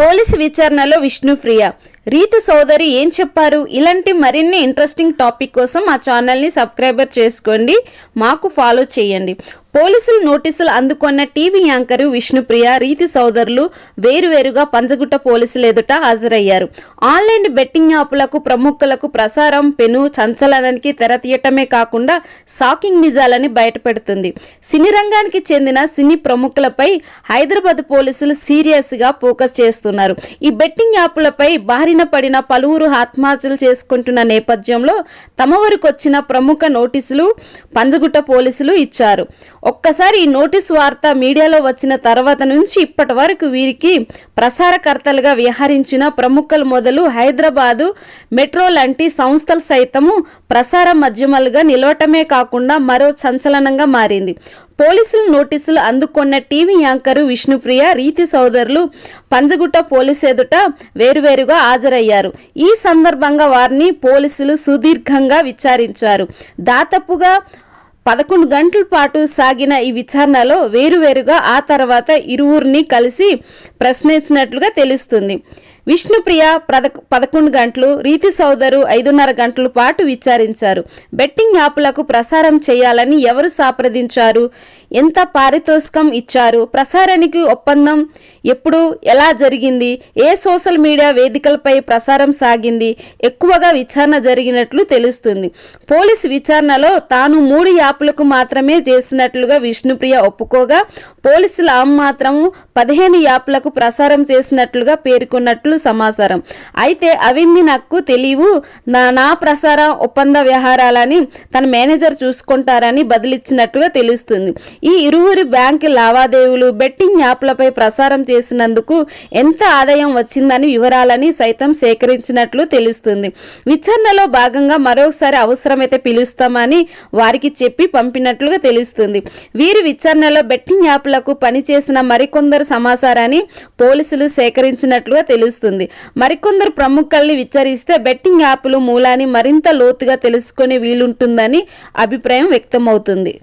Police విచారణలో విష్ణుప్రియ రీతు సోదరి ఏం చెప్పారు? ఇలాంటి మరిన్ని ఇంట్రెస్టింగ్ టాపిక్ కోసం మా ఛానల్ని సబ్స్క్రైబర్ చేసుకోండి. మాకు ఫాలో చేయండి. పోలీసులు నోటీసులు అందుకున్న టీవీ యాంకరు విష్ణుప్రియ రీతి సోదరులు వేరువేరుగా పంజగుట్ట పోలీసులు ఎదుట హాజరయ్యారు. ఆన్లైన్ బెట్టింగ్ యాప్లకు ప్రముఖులకు ప్రసారం పెను సంచలనానికి తెరతీయటమే కాకుండా షాకింగ్ నిజాలని బయటపెడుతుంది. సినీ రంగానికి చెందిన సినీ ప్రముఖులపై హైదరాబాద్ పోలీసులు సీరియస్గా ఫోకస్ చేస్తున్నారు. ఈ బెట్టింగ్ యాప్లపై భారీ బారిన పడిన పలువురు ఆత్మహత్యలు చేసుకుంటున్న నేపథ్యంలో తమ వరకు వచ్చిన ప్రముఖ నోటీసులు పంజగుట్ట పోలీసులు ఇచ్చారు. ఒక్కసారి ఈ నోటీస్ వార్త మీడియాలో వచ్చిన తర్వాత నుంచి ఇప్పటి వరకు వీరికి ప్రసారకర్తలుగా వ్యవహరించిన ప్రముఖులు మొదలు హైదరాబాదు మెట్రో లాంటి సంస్థలు సైతము ప్రసార మాధ్యమాలుగా నిలవటమే కాకుండా మరో సంచలనంగా మారింది. పోలీసులు నోటీసులు అందుకున్న టీవీ యాంకరు విష్ణుప్రియ రీతి సోదరులు పంజగుట్ట పోలీసు ఎదుట వేరువేరుగా హాజరయ్యారు. ఈ సందర్భంగా వారిని పోలీసులు సుదీర్ఘంగా విచారించారు. దాదాపుగా పదకొండు గంటల పాటు సాగిన ఈ విచారణలో వేరువేరుగా ఆ తర్వాత ఇరువురిని కలిసి ప్రశ్నించినట్లుగా తెలుస్తుంది. విష్ణుప్రియ పద పదకొండు గంటలు రీతి సోదరు ఐదున్నర గంటల పాటు విచారించారు. బెట్టింగ్ యాప్లకు ప్రసారం చేయాలని ఎవరు సంప్రదించారు? ఎంత పారితోషికం ఇచ్చారు? ప్రసారానికి ఒప్పందం ఎప్పుడు ఎలా జరిగింది? ఏ సోషల్ మీడియా వేదికలపై ప్రసారం సాగింది? ఎక్కువగా విచారణ జరిగినట్లు తెలుస్తుంది. పోలీసు విచారణలో తాను మూడు యాప్లకు మాత్రమే చేసినట్లుగా విష్ణుప్రియ ఒప్పుకోగా పోలీసులు ఆమె మాత్రము పదిహేను యాప్లకు ప్రసారం చేసినట్లుగా పేర్కొన్నట్లు సమాచారం. అయితే అవన్నీ నాకు తెలియవు. నా నా ప్రసార ఒప్పంద వ్యవహారాలని తన మేనేజర్ చూసుకుంటారని బదిలిచ్చినట్టుగా తెలుస్తుంది. ఈ ఇరువురి బ్యాంకు లావాదేవీలు బెట్టింగ్ యాప్లపై ప్రసారం చేసినందుకు ఎంత ఆదాయం వచ్చిందని వివరాలని సైతం సేకరించినట్లు తెలుస్తుంది. విచారణలో భాగంగా మరోసారి అవసరమైతే పిలుస్తామని వారికి చెప్పి పంపినట్లుగా తెలుస్తుంది. వీరి విచారణలో బెట్టింగ్ యాప్లకు పనిచేసిన మరికొందరు సమాచారాన్ని పోలీసులు సేకరించినట్లుగా తెలుస్తుంది. మరికొందరు ప్రముఖుల్ని విచారిస్తే బెట్టింగ్ యాప్లు మూలాన్ని మరింత లోతుగా తెలుసుకునే వీలుంటుందని అభిప్రాయం వ్యక్తమవుతుంది.